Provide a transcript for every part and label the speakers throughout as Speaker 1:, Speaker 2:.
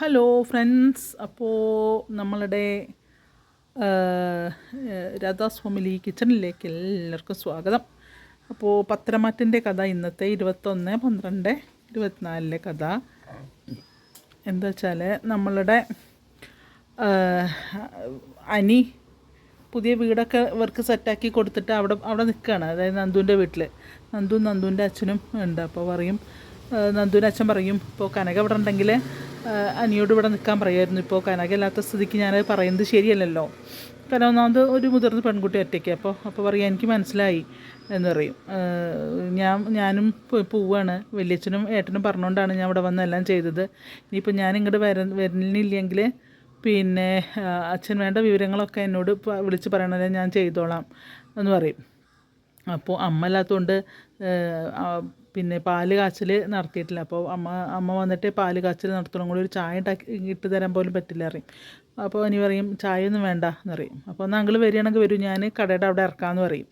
Speaker 1: Hello friends അപ്പോൾ നമ്മളുടെ Radhas family കിച്ചണിലേക്ക് എല്ലാവർക്കും സ്വാഗതം. അപ്പോൾ പത്രമാറ്റിന്റെ കഥ ഇന്നത്തെ ഇരുപത്തൊന്ന് പന്ത്രണ്ട് ഇരുപത്തിനാലിലെ കഥ. എന്താ വെച്ചാൽ നമ്മളുടെ അനി പുതിയ വീടൊക്കെ ഇവർക്ക് സെറ്റാക്കി കൊടുത്തിട്ട് അവിടെ അവിടെ നിൽക്കുകയാണ്. അതായത് നന്ദുവിന്റെ വീട്ടിൽ നന്ദു നന്ദുവിന്റെ അച്ഛനും ഉണ്ട്. അപ്പോൾ പറയും നന്ദുവിന്റെ അച്ഛൻ പറയും ഇപ്പോൾ കനക ഇവിടെ ഉണ്ടെങ്കിൽ അനിയോട് ഇവിടെ നിൽക്കാൻ പറയുമായിരുന്നു ഇപ്പോൾ കനക ഇല്ലാത്ത സ്ഥിതിക്ക് ഞാനത് പറയുന്നത് ശരിയല്ലല്ലോ. കാരണം ഒന്നാമത് ഒരു മുതിർന്ന പെൺകുട്ടി ഒറ്റയ്ക്ക്. അപ്പോൾ അപ്പോൾ പറയാം എനിക്ക് മനസ്സിലായി എന്ന് പറയും. ഞാൻ ഞാനും പോ- പോവാണ്. വലിയച്ഛനും ഏട്ടനും പറഞ്ഞുകൊണ്ടാണ് ഞാൻ ഇവിടെ വന്നെല്ലാം ചെയ്തത്. ഇനിയിപ്പോൾ ഞാൻ ഇങ്ങോട്ട് വര വരുന്നില്ലെങ്കിൽ പിന്നെ അച്ഛൻ വേണ്ട വിവരങ്ങളൊക്കെ എന്നോട് വിളിച്ച് പറയണത് ഞാൻ ചെയ്തോളാം എന്ന് പറയും. അപ്പോൾ അമ്മ അല്ലാത്തതുകൊണ്ട് പിന്നെ പാൽ കാച്ചൽ നടത്തിയിട്ടില്ല. അപ്പോൾ അമ്മ അമ്മ വന്നിട്ട് പാൽ കാച്ചൽ നടത്തണം. കൂടി ഒരു ചായ ഉണ്ടാക്കി ഇട്ട് തരാൻ പോലും പറ്റില്ല അറിയും അപ്പോൾ ഇനി പറയും ചായ ഒന്നും വേണ്ട എന്ന് പറയും. അപ്പോൾ ഒന്ന് അങ്കിൾ വരികയാണെങ്കിൽ വരും ഞാൻ കടയുടെ അവിടെ ഇറക്കാമെന്ന് പറയും.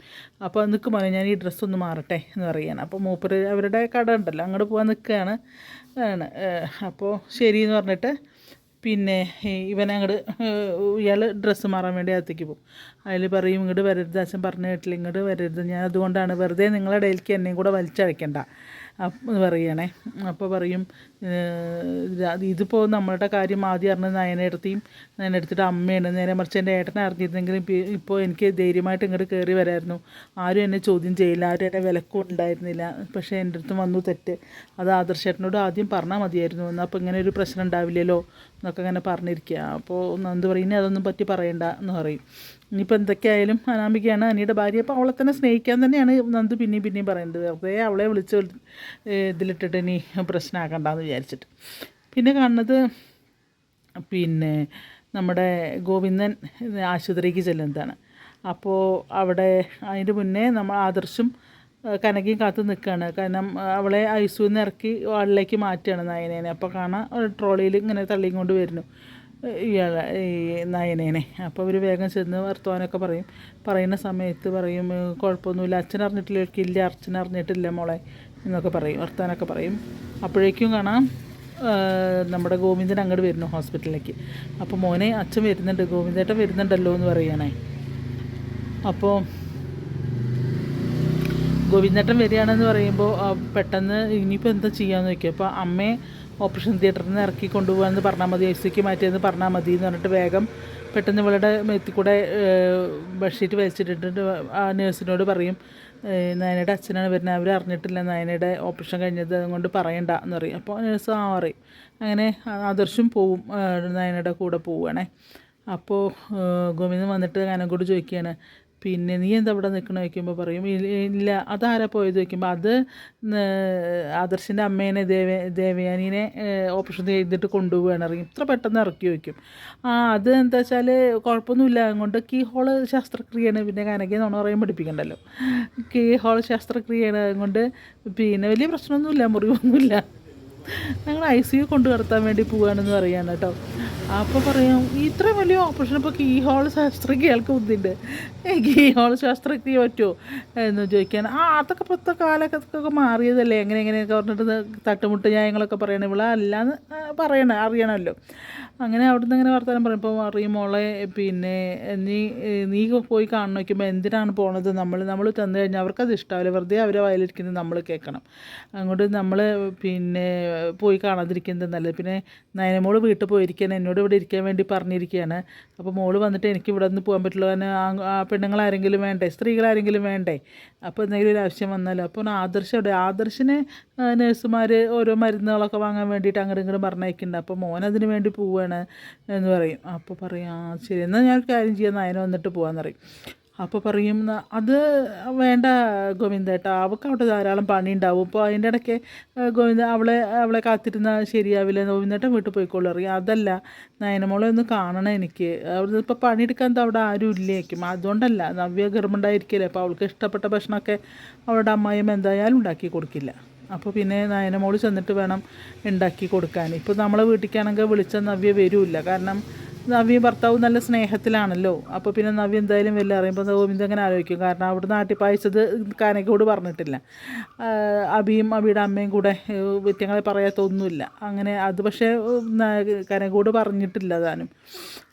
Speaker 1: അപ്പോൾ നിൽക്കും പറയും ഞാൻ ഈ ഡ്രസ്സ് ഒന്ന് മാറട്ടെ എന്ന് പറയാണ് അപ്പോൾ മൂപ്പര് അവരുടെ കട ഉണ്ടല്ലോ അങ്ങോട്ട് പോകാൻ നിൽക്കുകയാണ് ആണ് അപ്പോൾ ശരി എന്ന് പറഞ്ഞിട്ട് പിന്നെ ഇവനെ അങ്ങോട്ട് ഇയാൾ ഡ്രസ്സ് മാറാൻ വേണ്ടി അകത്തേക്ക് പോകും. അതിൽ പറയും ഇങ്ങോട്ട് വരരുത് അച്ഛൻ പറഞ്ഞു കേട്ടില്ല ഇങ്ങോട്ട് വരരുത്. ഞാൻ അതുകൊണ്ടാണ് വെറുതെ നിങ്ങളുടെ ഇടയിലേക്ക് എന്നെയും കൂടെ വലിച്ചഴക്കണ്ട. പറയണേ. അപ്പോൾ പറയും ഇതിപ്പോൾ നമ്മളുടെ കാര്യം ആദ്യം അറിഞ്ഞത് നയനെടുത്തിയും നയനെടുത്തിട്ട് അമ്മയാണ്. നേരെ മറിച്ച് എന്റെ ഏട്ടനെ അറിഞ്ഞിരുന്നെങ്കിലും ഇപ്പോൾ എനിക്ക് ധൈര്യമായിട്ട് ഇങ്ങോട്ട് കയറി വരായിരുന്നു. ആരും എന്നെ ചോദ്യം ചെയ്യില്ല ആരും എന്നെ വിലക്കും ഉണ്ടായിരുന്നില്ല. പക്ഷേ എന്റെ അടുത്ത് വന്നു തെറ്റ്. അത് ആദർശേട്ടനോട് ആദ്യം പറഞ്ഞാൽ മതിയായിരുന്നു. എന്നാൽ അപ്പോൾ ഇങ്ങനെ ഒരു പ്രശ്നം ഉണ്ടാവില്ലല്ലോ എന്നൊക്കെ അങ്ങനെ പറഞ്ഞിരിക്കുക അപ്പോൾ എന്ത് പറയുന്നത് അതൊന്നും പറ്റി പറയണ്ട എന്ന് പറയും. ഇനിയിപ്പോൾ എന്തൊക്കെയായാലും അനാമികയാണ് അനിയുടെ ഭാര്യ. അപ്പോൾ അവളെ തന്നെ സ്നേഹിക്കാൻ തന്നെയാണ് നന്ദു പിന്നെയും പിന്നെയും പറയുന്നത്. വെറുതെ അവളെ വിളിച്ച് ഇതിലിട്ടിട്ട് ഇനി പ്രശ്നമാക്കണ്ടെന്ന് വിചാരിച്ചിട്ട്. പിന്നെ കാണുന്നത് പിന്നെ നമ്മുടെ ഗോവിന്ദൻ ആശുപത്രിക്ക് ചെല്ലുന്നതാണ്. അപ്പോൾ അവിടെ അതിന്റെ മുന്നേ നമ്മൾ ആദർശും കനകയും കാത്തു നിൽക്കുകയാണ്. കാരണം അവളെ ഐസുവിൽ നിന്ന് ഇറക്കി വാളിലേക്ക് മാറ്റുകയാണ് നയനേനെ. അപ്പോൾ ഒരു ട്രോളിയിൽ ഇങ്ങനെ തള്ളിയും കൊണ്ട് വരുന്നു ഇയാളെ ഈ നയനേനെ. അപ്പോൾ അവർ വേഗം ചെന്ന് വർത്തമാനമൊക്കെ പറയും. പറയുന്ന സമയത്ത് പറയും കുഴപ്പമൊന്നുമില്ല. അച്ഛൻ അറിഞ്ഞിട്ടില്ല ഇല്ല. അച്ഛൻ അറിഞ്ഞിട്ടില്ല മോളെ. എന്നൊക്കെ പറയും വർത്താനൊക്കെ പറയും. അപ്പോഴേക്കും കാണാം നമ്മുടെ ഗോവിന്ദൻ അങ്ങോട്ട് വരുന്നു ഹോസ്പിറ്റലിലേക്ക്. അപ്പോൾ മോനെ അച്ഛൻ വരുന്നുണ്ട് ഗോവിന്ദേട്ടൻ വരുന്നുണ്ടല്ലോ എന്ന് പറയാനായി അപ്പോൾ ഗോവിന്ദേട്ടൻ വരികയാണെന്ന് പറയുമ്പോൾ പെട്ടെന്ന് ഇനിയിപ്പോൾ എന്താ ചെയ്യാമെന്ന് നോക്കി അപ്പോൾ അമ്മയെ ഓപ്പറേഷൻ തിയേറ്ററിൽ നിന്ന് ഇറക്കി കൊണ്ടുപോകാമെന്ന് പറഞ്ഞാൽ മതി ഐ സിക്ക് മാറ്റിയെന്ന് പറഞ്ഞാൽ മതി എന്ന് പറഞ്ഞിട്ട് വേഗം പെട്ടെന്ന് ഇവളുടെ മെത്തി കൂടെ ബെഡ്ഷീറ്റ് വലിച്ചിട്ടിട്ട് ആ നേഴ്സിനോട് പറയും. നയനയുടെ അച്ഛനാണ് വരുന്നത്. അവർ അറിഞ്ഞിട്ടില്ല നയനയുടെ ഓപ്പറേഷൻ കഴിഞ്ഞത്. അതുകൊണ്ട് പറയണ്ട എന്ന് പറയും. അപ്പോൾ നേഴ്സ് ആ പറയും. അങ്ങനെ ആദർശും പോവും. നയനയുടെ കൂടെ പോവുകയാണേ. അപ്പോൾ ഗോവിന്ദൻ വന്നിട്ട് കനകോട് ചോദിക്കുകയാണ്. പിന്നെ നീ എന്താ ഇവിടെ നിൽക്കണ വയ്ക്കുമ്പോൾ പറയും "ഇല്ല- അതാരാ പോയത്? വയ്ക്കുമ്പോൾ അത് ആദർശിന്റെ അമ്മേനെ ദേവ ദേവയാനീനെ ഓപ്പറേഷൻ ചെയ്തിട്ട് കൊണ്ടുപോവുകയാണ് ഇറങ്ങി ഇത്ര പെട്ടെന്ന് ഇറക്കി വയ്ക്കും ആ അത് എന്താ വെച്ചാൽ കുഴപ്പമൊന്നുമില്ല. അതുകൊണ്ട് കീ ഹോൾ ശസ്ത്രക്രിയയാണ്. പിന്നെ കനകയെ നുണ പറയാൻ പഠിപ്പിക്കണ്ടല്ലോ. Key hole ശസ്ത്രക്രിയയാണ്. അതുകൊണ്ട് പിന്നെ വലിയ പ്രശ്നമൊന്നുമില്ല മുറിവൊന്നുമില്ല. ഞങ്ങൾ ഐ സി യു കൊണ്ടു കിടത്താൻ വേണ്ടി പോവുകയാണെന്ന് പറയാണ് കേട്ടോ. അപ്പോൾ പറയാം ഇത്രയും വലിയ ഓപ്പറേഷൻ ഇപ്പോൾ കീ ഹോൾ ശസ്ത്രക്രിയകൾക്ക് ബുദ്ധിയുണ്ട് ഏ കീ ഹോൾ ശസ്ത്രക്രിയ പറ്റുമോ എന്ന് ചോദിക്കാൻ. ആ അതൊക്കെ ഇപ്പോഴത്തെ കാലഘട്ടത്തൊക്കെ മാറിയതല്ലേ? എങ്ങനെ എങ്ങനെയൊക്കെ പറഞ്ഞിട്ട് തട്ടുമുട്ട് ന്യായങ്ങളൊക്കെ പറയണേ. ഇവിടെ അല്ലാന്ന് പറയണം അറിയണമല്ലോ അങ്ങനെ അവിടുന്ന് ഇങ്ങനെ വർത്തമാനം പറയുമ്പോൾ അറിയും മോളെ പിന്നെ നീ നീ പോയി കാണണം. നോക്കുമ്പോൾ എന്തിനാണ് പോണത്? നമ്മൾ നമ്മൾ തന്നു കഴിഞ്ഞാൽ അവർക്കത് ഇഷ്ടമാവില്ല വെറുതെ അവരെ വയലിരിക്കുന്നത് നമ്മൾ കേൾക്കണം. അങ്ങോട്ട് നമ്മൾ പിന്നെ പോയി കാണാതിരിക്കുന്നത് നല്ലത്. പിന്നെ നയനമോൾ വീട്ടിൽ പോയിരിക്കാൻ എന്നോട് ഇവിടെ ഇരിക്കാൻ വേണ്ടി പറഞ്ഞിരിക്കുകയാണ്. അപ്പോൾ മോൾ വന്നിട്ട് എനിക്ക് ഇവിടെ നിന്ന് പോകാൻ പറ്റില്ല. കാരണം ആ- പെണ്ണുങ്ങളാരെങ്കിലും വേണ്ടേ? സ്ത്രീകളാരെങ്കിലും വേണ്ടേ? അപ്പോൾ എന്തെങ്കിലും ഒരു ആവശ്യം വന്നാലോ? അപ്പോൾ ആദർശം അവിടെ. ആദർശിന് നഴ്സുമാർ ഓരോ മരുന്നുകളൊക്കെ വാങ്ങാൻ വേണ്ടിയിട്ട് അങ്ങോട്ടും ഇങ്ങോട്ടും പറഞ്ഞയക്കുന്നുണ്ട്. അപ്പോൾ മോൻ അതിന് വേണ്ടി പോവുകയാണ് എന്ന് പറയും. അപ്പോൾ പറയും ആ ശരി. എന്നാൽ ഞാൻ കാര്യം ചെയ്യാം. നയന വന്നിട്ട് പോകാമെന്ന് പറയും. അപ്പോൾ പറയും അത് വേണ്ട ഗോവിന്ദേട്ടാ അവൾക്ക് അവിടെ ധാരാളം പണി ഉണ്ടാവും അതിന്റെ ഇടയ്ക്ക് ഗോവിന്ദ അവളെ അവളെ കാത്തിരുന്ന ശരിയാവില്ല. ഗോവിന്ദേട്ടൻ വീട്ടിൽ പോയിക്കോളൂ. അറിയാം. അതല്ല നയനമോളെ ഒന്ന് കാണണം എനിക്ക്. അവിടെ ഇപ്പോൾ പണിയെടുക്കാൻ അവിടെ ആരും ഇല്ലേക്കും അതുകൊണ്ടല്ല നവ്യ ഗർഭമുണ്ടായിരിക്കില്ലേ. അപ്പോൾ അവൾക്ക് ഇഷ്ടപ്പെട്ട ഭക്ഷണമൊക്കെ അവളുടെ അമ്മായിയും എന്തായാലും ഉണ്ടാക്കി കൊടുക്കില്ല. അപ്പോൾ പിന്നെ നയനമോൾ ചെന്നിട്ട് വേണം ഉണ്ടാക്കി കൊടുക്കാൻ. ഇപ്പോൾ നമ്മളെ വീട്ടിലേക്കാണെങ്കിൽ വിളിച്ച നവ്യ വരില്ല. കാരണം നവ്യ ഭർത്താവ് നല്ല സ്നേഹത്തിലാണല്ലോ. അപ്പോൾ പിന്നെ നവ്യ എന്തായാലും വലിയ അറിയുമ്പോൾ ഗോവിന്ദ് അങ്ങനെ ആലോചിക്കും. കാരണം അവിടെ നാട്ടിപ്പായച്ചത് കനകയോട് പറഞ്ഞിട്ടില്ല. അബിയും അബിയുടെ അമ്മയും കൂടെ വ്യത്യങ്ങളെ പറയാത്തൊന്നുമില്ല അങ്ങനെ അത് പക്ഷേ ന- പറഞ്ഞിട്ടില്ല താനും.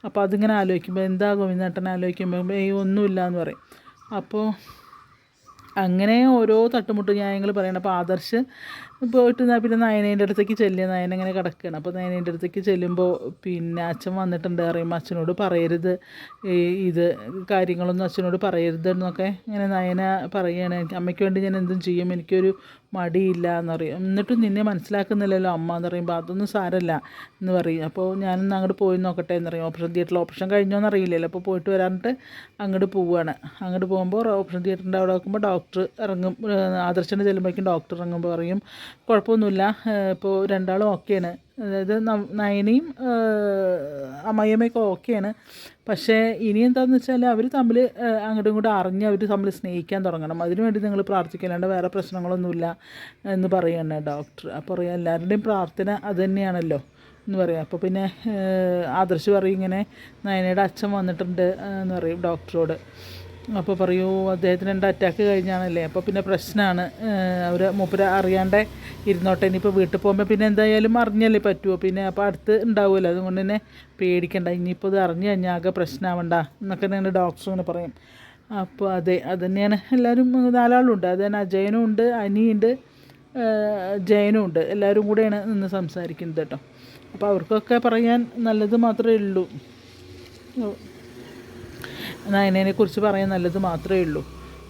Speaker 1: അപ്പോൾ അതിങ്ങനെ ആലോചിക്കുമ്പോൾ എന്താ ഗോവിന്ദേട്ടൻ ആലോചിക്കുമ്പോൾ ഏയ് ഒന്നുമില്ല എന്ന് പറയും. അപ്പോൾ അങ്ങനെ ഓരോ തട്ടുമുട്ട് ന്യായങ്ങൾ പറയണം അപ്പോൾ ആദർശ് പോയിട്ട് പിന്നെ നയനേന്റെ അടുത്തേക്ക് ചെല്ലുക നയന ഇങ്ങനെ കിടക്കുകയാണ് അപ്പോൾ നയനേന്റെ അടുത്തേക്ക് ചെല്ലുമ്പോൾ പിന്നെ അച്ഛൻ വന്നിട്ടുണ്ട് അറിയുമ്പോൾ അച്ഛനോട് പറയരുത്. ഇത് കാര്യങ്ങളൊന്നും അച്ഛനോട് പറയരുത് എന്നൊക്കെ ഇങ്ങനെ നയന പറയുകയാണ് അമ്മയ്ക്ക് വേണ്ടി ഞാൻ എന്തും ചെയ്യും. എനിക്കൊരു മടിയില്ല എന്ന് പറയും. എന്നിട്ടും നിന്നെ മനസ്സിലാക്കുന്നില്ലല്ലോ അമ്മ എന്ന് പറയുമ്പോൾ അതൊന്നും സാരമല്ല എന്ന് പറയും. അപ്പോൾ ഞാനൊന്ന് അങ്ങോട്ട് പോയി നോക്കട്ടെ എന്ന് പറയും. ഓപ്പറേഷൻ തിയേറ്ററിൽ ഓപ്പറേഷൻ കഴിഞ്ഞോന്ന് അറിയില്ലല്ലോ. അപ്പോൾ പോയിട്ട് വരാനിട്ട് അങ്ങോട്ട് പോവുകയാണ് അങ്ങോട്ട് പോകുമ്പോൾ ഓപ്പറേഷൻ തിയേറ്ററിന്റെ അവിടെ നോക്കുമ്പോൾ ഡോക്ടർ ഇറങ്ങും. ആദർശന്റെ ചെല്ലുമ്പോഴേക്കും ഡോക്ടർ ഇറങ്ങുമ്പോൾ പറയും കുഴപ്പമൊന്നുമില്ല. ഇപ്പോൾ രണ്ടാളും ഓക്കെയാണ് അതായത് നയനയും അമ്മയമ്മയൊക്കെ ഓക്കെയാണ് പക്ഷേ ഇനി എന്താണെന്ന് വെച്ചാൽ അവർ തമ്മിൽ അങ്ങോട്ടും ഇങ്ങോട്ടും അറിഞ്ഞ് അവർ തമ്മിൽ സ്നേഹിക്കാൻ തുടങ്ങണം. അതിനുവേണ്ടി നിങ്ങൾ പ്രാർത്ഥിക്കലാണ്ട് വേറെ പ്രശ്നങ്ങളൊന്നുമില്ല എന്ന് പറയുകയാണ് ഡോക്ടർ. അപ്പോൾ പറയാം എല്ലാവരുടെയും പ്രാർത്ഥന അത് തന്നെയാണല്ലോ എന്ന് പറയാം. അപ്പോൾ പിന്നെ ആദർശ് പറയും ഇങ്ങനെ നയനയുടെ അച്ഛൻ വന്നിട്ടുണ്ട് എന്ന് പറയും ഡോക്ടറോട്. അപ്പോൾ പറയൂ അദ്ദേഹത്തിന് രണ്ട് അറ്റാക്ക് കഴിഞ്ഞാണല്ലേ? അപ്പോൾ പിന്നെ പ്രശ്നമാണ് അവർ മൂപ്പര അറിയാണ്ട് ഇരുന്നോട്ടെ. ഇനിയിപ്പോൾ വീട്ടിൽ പോകുമ്പോൾ പിന്നെ എന്തായാലും അറിഞ്ഞല്ലേ പറ്റുമോ പിന്നെ അപ്പോൾ അടുത്ത് ഉണ്ടാവുമല്ലോ. അതുകൊണ്ട് തന്നെ പേടിക്കണ്ട. ഇനിയിപ്പോൾ ഇത് അറിഞ്ഞു കഴിഞ്ഞാൽ ആകെ പ്രശ്നമാവണ്ട എന്നൊക്കെ തന്നെ ഡോക്ടർ ഇങ്ങനെ പറയും. അപ്പോൾ അതെ അത് തന്നെയാണ്. എല്ലാവരും നാലാളുണ്ട് അത് തന്നെ അജയനും ഉണ്ട് അനിയുണ്ട് ജയനും ഉണ്ട്. എല്ലാവരും കൂടെയാണ് നിന്ന് സംസാരിക്കുന്നത് കേട്ടോ. അപ്പോൾ അവർക്കൊക്കെ പറയാൻ നല്ലത് മാത്രമേ ഉള്ളൂ. നയനേനെ കുറിച്ച് പറയാൻ നല്ലത് മാത്രമേ ഉള്ളൂ.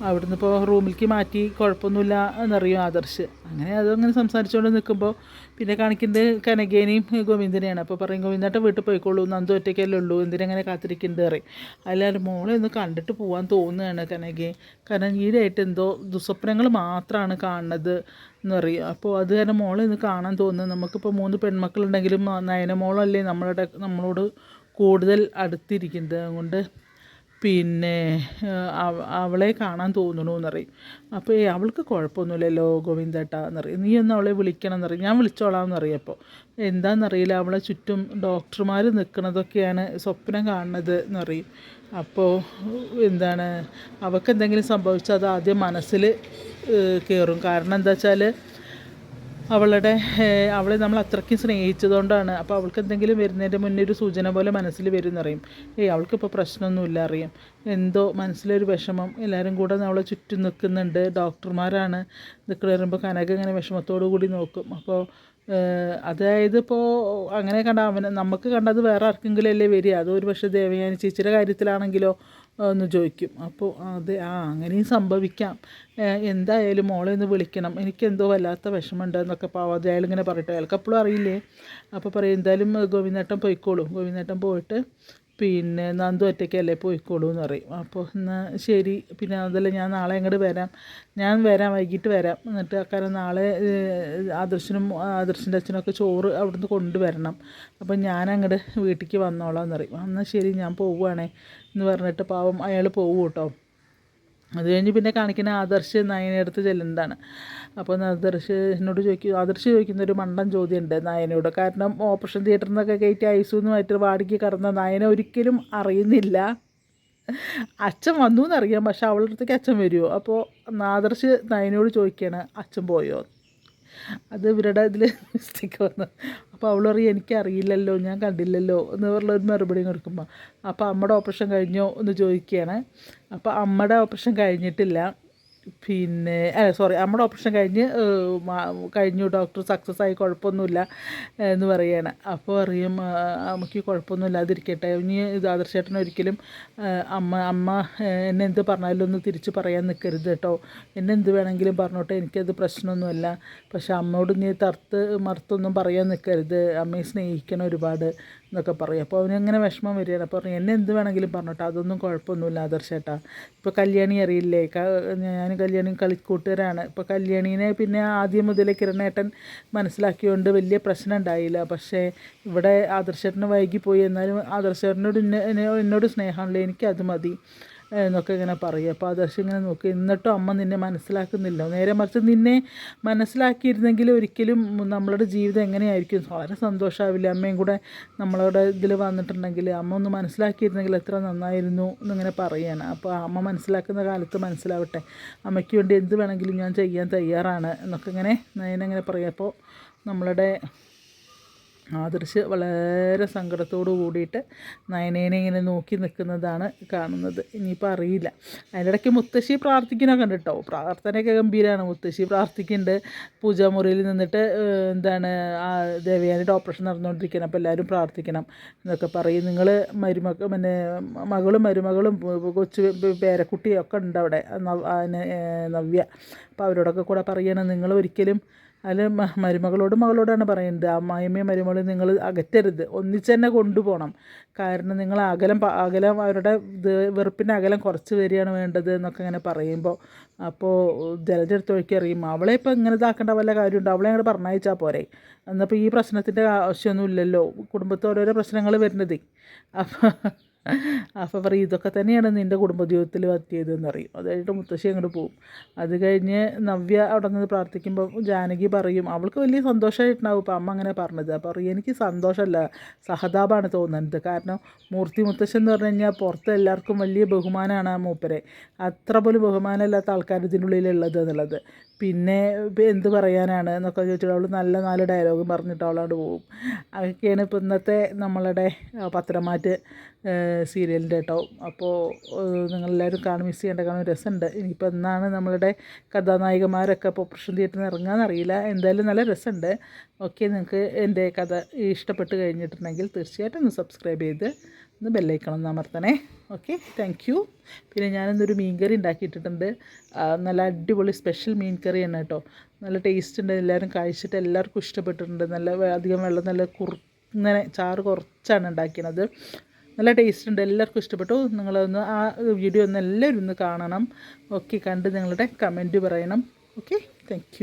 Speaker 1: അവിടുന്ന് ഇപ്പോൾ റൂമിലേക്ക് മാറ്റി കുഴപ്പമൊന്നുമില്ല എന്നറിയും ആദർശ്. അങ്ങനെ അതങ്ങനെ സംസാരിച്ചുകൊണ്ട് നിൽക്കുമ്പോൾ പിന്നെ കാണിക്കുന്നത് കനകേനെയും ഗോവിന്ദനെയാണ്. അപ്പോൾ പറയും ഗോവിന്ദേട്ട വീട്ടിൽ പോയിക്കോളൂ നന്ദു ഒറ്റയ്ക്കല്ലേ ഉള്ളൂ എന്തിനങ്ങനെ കാത്തിരിക്കുന്നത് പറയും. അല്ലാതെ മോളെ ഒന്ന് കണ്ടിട്ട് പോകാൻ തോന്നുകയാണ് കനകയെ കാരണം ഈരായിട്ട് എന്തോ ദുസ്വപ്നങ്ങൾ മാത്രമാണ് കാണുന്നത് എന്ന് പറയും. അപ്പോൾ അത് കാരണം മോളെ ഒന്ന് കാണാൻ തോന്നുന്നു. നമുക്കിപ്പോൾ മൂന്ന് പെൺമക്കളുണ്ടെങ്കിലും നയനമോളല്ലേ നമ്മളുടെ നമ്മളോട് കൂടുതൽ അടുത്തിരിക്കുന്നത്. അതുകൊണ്ട് പിന്നെ അവ- അവളെ കാണാൻ തോന്നണു എന്നറിയും അപ്പോൾ ഏ അവൾക്ക് കുഴപ്പമൊന്നുമില്ലല്ലോ ഗോവിന്ദേട്ട എന്നറിയും. നീ ഒന്ന് അവളെ വിളിക്കണം എന്നറിയും ഞാൻ വിളിച്ചോളാം എന്നറിയും എന്താണെന്നറിയില്ല അവളെ ചുറ്റും ഡോക്ടർമാർ നിൽക്കുന്നതൊക്കെയാണ് സ്വപ്നം കാണുന്നത് എന്നറിയും. അപ്പോൾ എന്താണ് അവൾക്ക് എന്തെങ്കിലും സംഭവിച്ചാൽ അത് ആദ്യം മനസ്സിൽ കയറും കാരണം എന്താ വെച്ചാൽ അവളുടെ അവളെ നമ്മൾ അത്രയ്ക്കും സ്നേഹിച്ചതുകൊണ്ടാണ്. അപ്പോൾ അവൾക്ക് എന്തെങ്കിലും വരുന്നതിന്റെ മുന്നേ ഒരു സൂചന പോലെ മനസ്സിൽ വരും എന്നറിയും ഏയ് അവൾക്കിപ്പോൾ പ്രശ്നമൊന്നുമില്ല അറിയാം. എന്തോ മനസ്സിലൊരു വിഷമം. എല്ലാവരും കൂടെ അവളെ ചുറ്റും നിൽക്കുന്നുണ്ട്. ഡോക്ടർമാരാണ്. നിൽക്കുന്നത് വരുമ്പോൾ കനക ഇങ്ങനെ വിഷമത്തോടു കൂടി നോക്കും. അപ്പോൾ അതായത് ഇപ്പോൾ അങ്ങനെ കണ്ട അവന് നമുക്ക് കണ്ടത് വേറെ ആർക്കെങ്കിലും അല്ലേ വരിക. അതൊരു പക്ഷേ ദേവയാനി ചേച്ചിയുടെ കാര്യത്തിലാണെങ്കിലോ എന്ന് ചോദിക്കും. അപ്പോൾ അത് ആ അങ്ങനെയും സംഭവിക്കാം. എന്തായാലും മോളെ ഒന്ന് വിളിക്കണം. എനിക്കെന്തോ വല്ലാത്ത വിഷമമുണ്ട് എന്നൊക്കെ പാവാതെ അയാൾ ഇങ്ങനെ പറയട്ടെ. അയാൾക്ക് അപ്പോഴും അറിയില്ലേ? അപ്പോൾ പറയും എന്തായാലും ഗോവിന്ദേട്ടൻ പോയിക്കോളും. ഗോവിന്ദേട്ടൻ പോയിട്ട് പിന്നെ നന്ദു ഒറ്റയ്ക്കല്ലേ പോയിക്കോളൂ എന്ന് പറയും. അപ്പോൾ എന്നാൽ ശരി. പിന്നെ അതല്ല ഞാൻ നാളെ അങ്ങോട്ട് വരാം. ഞാൻ വരാം വൈകിട്ട് വരാം. എന്നിട്ട് കാരണം നാളെ ആദർശനും ആദർശന്റെ അച്ഛനൊക്കെ ചോറ് അവിടുന്ന് കൊണ്ടുവരണം. അപ്പോൾ ഞാൻ അങ്ങോട്ട് വീട്ടിലേക്ക് വന്നോളാം എന്ന് പറയും. എന്നാൽ ശരി ഞാൻ പോവുകയാണേ എന്ന് പറഞ്ഞിട്ട് പാവം അയാൾ പോവും കേട്ടോ അത് കഴിഞ്ഞ് പിന്നെ കാണിക്കുന്ന ആദർശ് നയനടുത്ത് ചെല്ലുന്നതാണ്. അപ്പോൾ ആദർശ് എന്നോട് ചോദിക്കും ആദർശ് ചോദിക്കുന്ന ഒരു മണ്ടൻ ചോദ്യമുണ്ട് നയനോട്. കാരണം ഓപ്പറേഷൻ തിയേറ്ററിൽ നിന്നൊക്കെ കയറ്റി ഐസുന്നുമായിട്ട് വാടിക്ക് കടന്ന നയന ഒരിക്കലും അറിയുന്നില്ല. അച്ഛൻ വന്നു എന്നറിയാം പക്ഷെ അവളുടെ അടുത്തേക്ക് അച്ഛൻ വരുമോ അപ്പോൾ ആദർശ് നയനോട് ചോദിക്കുകയാണ് അച്ഛൻ പോയോ? അത് ഇവരുടെ ഇതിൽ മിസ്റ്റേക്ക് വന്നു. അപ്പോൾ അവൾ പറയും എനിക്കറിയില്ലല്ലോ ഞാൻ കണ്ടില്ലല്ലോ എന്ന് പറഞ്ഞ ഒരു മറുപടി കൊടുക്കുമ്പോൾ അപ്പോൾ അമ്മയുടെ ഓപ്പറേഷൻ കഴിഞ്ഞോ എന്ന് ചോദിക്കുകയാണ്. അപ്പോൾ അമ്മയുടെ ഓപ്പറേഷൻ കഴിഞ്ഞിട്ടില്ല. പിന്നെ അല്ല സോറി നമ്മുടെ ഓപ്പറേഷൻ കഴിഞ്ഞ് കഴിഞ്ഞു. ഡോക്ടർ സക്സസ് ആയി കുഴപ്പമൊന്നുമില്ല എന്ന് പറയുകയാണ്. അപ്പോൾ അറിയും അമ്മയ്ക്ക് കുഴപ്പമൊന്നുമില്ലാതിരിക്കട്ടെ ഇനി ഇത് ആദർശേട്ടൻ ഒരിക്കലും അമ്മ അമ്മ എന്നെ എന്ത് പറഞ്ഞാലും ഒന്ന് തിരിച്ച് പറയാൻ നിൽക്കരുത് കേട്ടോ. എന്നെ എന്ത് വേണമെങ്കിലും പറഞ്ഞോട്ടെ എനിക്കത് പ്രശ്നമൊന്നുമല്ല. പക്ഷേ അമ്മയോട് നീ തർത്ത് മറുത്തൊന്നും പറയാൻ നിൽക്കരുത് അമ്മയെ സ്നേഹിക്കണം ഒരുപാട്. എന്നൊക്കെ പറയും. അപ്പോൾ അവനങ്ങനെ വിഷമം വരികയാണ്. അപ്പോൾ പറഞ്ഞു എന്നെ എന്ത് വേണമെങ്കിലും പറഞ്ഞോട്ടെ അതൊന്നും കുഴപ്പമൊന്നുമില്ല ആദർശേട്ടാ ഇപ്പോൾ കല്യാണി അറിയില്ലേ? ഞാൻ കല്യാണി കളിക്കൂട്ടുകാരാണ്. ഇപ്പോൾ കല്യാണീനെ പിന്നെ ആദ്യം മുതലേ കിരണേട്ടൻ മനസ്സിലാക്കിയോണ്ട് വലിയ പ്രശ്നം ഉണ്ടായില്ല. പക്ഷേ ഇവിടെ ആദർശേട്ടന് വൈകിപ്പോയി. എന്നാലും ആദർശേട്ടനോട് എന്നെ എന്നെ- എന്നോട് സ്നേഹമാണല്ലോ എനിക്കത് മതി. എന്നൊക്കെ ഇങ്ങനെ പറയും അപ്പോൾ ആദർശ് ഇങ്ങനെ നോക്കി. എന്നിട്ടും അമ്മ നിന്നെ മനസ്സിലാക്കുന്നില്ല. നേരെ മറിച്ച് നിന്നെ മനസ്സിലാക്കിയിരുന്നെങ്കിൽ ഒരിക്കലും നമ്മളുടെ ജീവിതം എങ്ങനെയായിരിക്കും? വളരെ സന്തോഷമാവില്ല അമ്മയും കൂടെ നമ്മളോട് ഇതിൽ വന്നിട്ടുണ്ടെങ്കിൽ അമ്മ ഒന്ന് മനസ്സിലാക്കിയിരുന്നെങ്കിൽ എത്ര നന്നായിരുന്നു എന്നിങ്ങനെ പറയുകയാണ് അപ്പോൾ അമ്മ മനസ്സിലാക്കുന്ന കാലത്ത് മനസ്സിലാവട്ടെ. അമ്മയ്ക്ക് വേണ്ടി എന്ത് വേണമെങ്കിലും ഞാൻ ചെയ്യാൻ തയ്യാറാണ് എന്നൊക്കെ ഇങ്ങനെ നയന ഇങ്ങനെ പറയാം അപ്പോൾ നമ്മളുടെ ആദർശ് വളരെ സങ്കടത്തോടു കൂടിയിട്ട് നയനേനെ ഇങ്ങനെ നോക്കി നിൽക്കുന്നതാണ് കാണുന്നത്. ഇനിയിപ്പോൾ അറിയില്ല. അതിനിടയ്ക്ക് മുത്തശ്ശി പ്രാർത്ഥിക്കുന്നൊക്കെ ഉണ്ട് കേട്ടോ പ്രാർത്ഥനയൊക്കെ ഗംഭീരമാണ് മുത്തശ്ശി പ്രാർത്ഥിക്കുന്നുണ്ട്. പൂജാമുറിയിൽ നിന്നിട്ട് എന്താണ് ദേവയാനിയുടെ ഓപ്പറേഷൻ നടന്നുകൊണ്ടിരിക്കണം അപ്പോൾ എല്ലാവരും പ്രാർത്ഥിക്കണം എന്നൊക്കെ പറയും. നിങ്ങൾ മരുമക്ക പിന്നെ മകളും മരുമകളും കൊച്ചു പേരക്കുട്ടിയൊക്കെ ഉണ്ട് അവിടെ നവ്യ. അപ്പോൾ അവരോടൊക്കെ കൂടെ പറയണം. നിങ്ങൾ ഒരിക്കലും അതിൽ മരുമകളോടും മകളോടാണ് പറയുന്നത് അമ്മായിമ്മയും മരുമകളും നിങ്ങൾ അകറ്റരുത് ഒന്നിച്ച് തന്നെ കൊണ്ടുപോകണം. കാരണം നിങ്ങൾ അകലം അകലം അവരുടെ വെറുപ്പിന്റെ അകലം കുറച്ച് വരികയാണ് വേണ്ടത് എന്നൊക്കെ ഇങ്ങനെ പറയുമ്പോൾ അപ്പോൾ ജലജെടുത്ത് ഒഴുക്കി അറിയും അവളെ ഇപ്പോൾ ഇങ്ങനെ ഇതാക്കേണ്ട വല്ല കാര്യമുണ്ട്? അവളെ അങ്ങോട്ട് പറഞ്ഞയച്ചാൽ പോരെ. എന്നപ്പോൾ ഈ പ്രശ്നത്തിന്റെ ആവശ്യമൊന്നും ഇല്ലല്ലോ ഓരോരോ പ്രശ്നങ്ങൾ വരുന്നത്. അപ്പോൾ അപ്പോൾ പറയും ഇതൊക്കെ തന്നെയാണ് നിന്റെ കുടുംബജീവിതത്തിൽ പറ്റിയതെന്ന് പറയും അതായത് മുത്തശ്ശി അങ്ങോട്ട് പോകും അത് കഴിഞ്ഞ് നവ്യ അവിടെ നിന്ന് പ്രാർത്ഥിക്കുമ്പോൾ ജാനകി പറയും അവൾക്ക് വലിയ സന്തോഷമായിട്ടുണ്ടാവും ഇപ്പോൾ അമ്മ അങ്ങനെ പറഞ്ഞത്. അപ്പോൾ പറയും എനിക്ക് സന്തോഷമല്ല സഹതാപമാണ് തോന്നുന്നത്. കാരണം മൂർത്തി മുത്തശ്ശൻ എന്ന് പറഞ്ഞു കഴിഞ്ഞാൽ പുറത്ത് എല്ലാവർക്കും വലിയ ബഹുമാനമാണ് ആ മൂപ്പരെ. അത്ര പോലും ബഹുമാനമില്ലാത്ത ആൾക്കാർ ഇതിനുള്ളിലുള്ളത് എന്നുള്ളത്. പിന്നെ ഇപ്പം എന്ത് പറയാനാണ് എന്നൊക്കെ ചോദിച്ചിട്ട് അവൾ നല്ല നാല് ഡയലോഗും പറഞ്ഞിട്ട് അവളോട് പോകും. അതൊക്കെയാണ് ഇപ്പോൾ ഇന്നത്തെ നമ്മളുടെ പത്രമാറ്റ് സീരിയലിന്റെ കേട്ടോ അപ്പോൾ നിങ്ങളെല്ലാവരും കാണും മിസ് ചെയ്യേണ്ട കാണും രസമുണ്ട് ഇനിയിപ്പോൾ എന്നാണ് നമ്മളുടെ കഥാനായികമാരൊക്കെ ഇപ്പോൾ പ്രശ്നം തിയേറ്ററിൽ ഇറങ്ങാമെന്നറിയില്ല എന്തായാലും നല്ല രസമുണ്ട് ഓക്കെ നിങ്ങൾക്ക് എന്റെ കഥ ഇഷ്ടപ്പെട്ട് കഴിഞ്ഞിട്ടുണ്ടെങ്കിൽ തീർച്ചയായിട്ടും ഒന്ന് സബ്സ്ക്രൈബ് ചെയ്ത് ഒന്ന് ബെല്ലൈക്കണം അമർത്തണേ. ഓക്കെ താങ്ക് യു പിന്നെ ഞാനിന്നൊരു മീൻ കറി ഉണ്ടാക്കിയിട്ടുണ്ട് നല്ല അടിപൊളി സ്പെഷ്യൽ മീൻ കറിയാണ് കേട്ടോ. നല്ല ടേസ്റ്റ് ഉണ്ട്. എല്ലാവരും കഴിച്ചിട്ട് എല്ലാവർക്കും ഇഷ്ടപ്പെട്ടിട്ടുണ്ട്. നല്ല അധികം വെള്ളം നല്ല കുറുങ്ങനെ ചാറ് കുറച്ചാണ് ഉണ്ടാക്കിയത്. നല്ല ടേസ്റ്റ് ഉണ്ട്. എല്ലാവർക്കും ഇഷ്ടപ്പെട്ടു. നിങ്ങളൊന്ന് ആ വീഡിയോ ഒന്ന് എല്ലാവരും ഒന്ന് കാണണം. ഓക്കെ കണ്ട് നിങ്ങളുടെ കമന്റ് പറയണം. Okay thank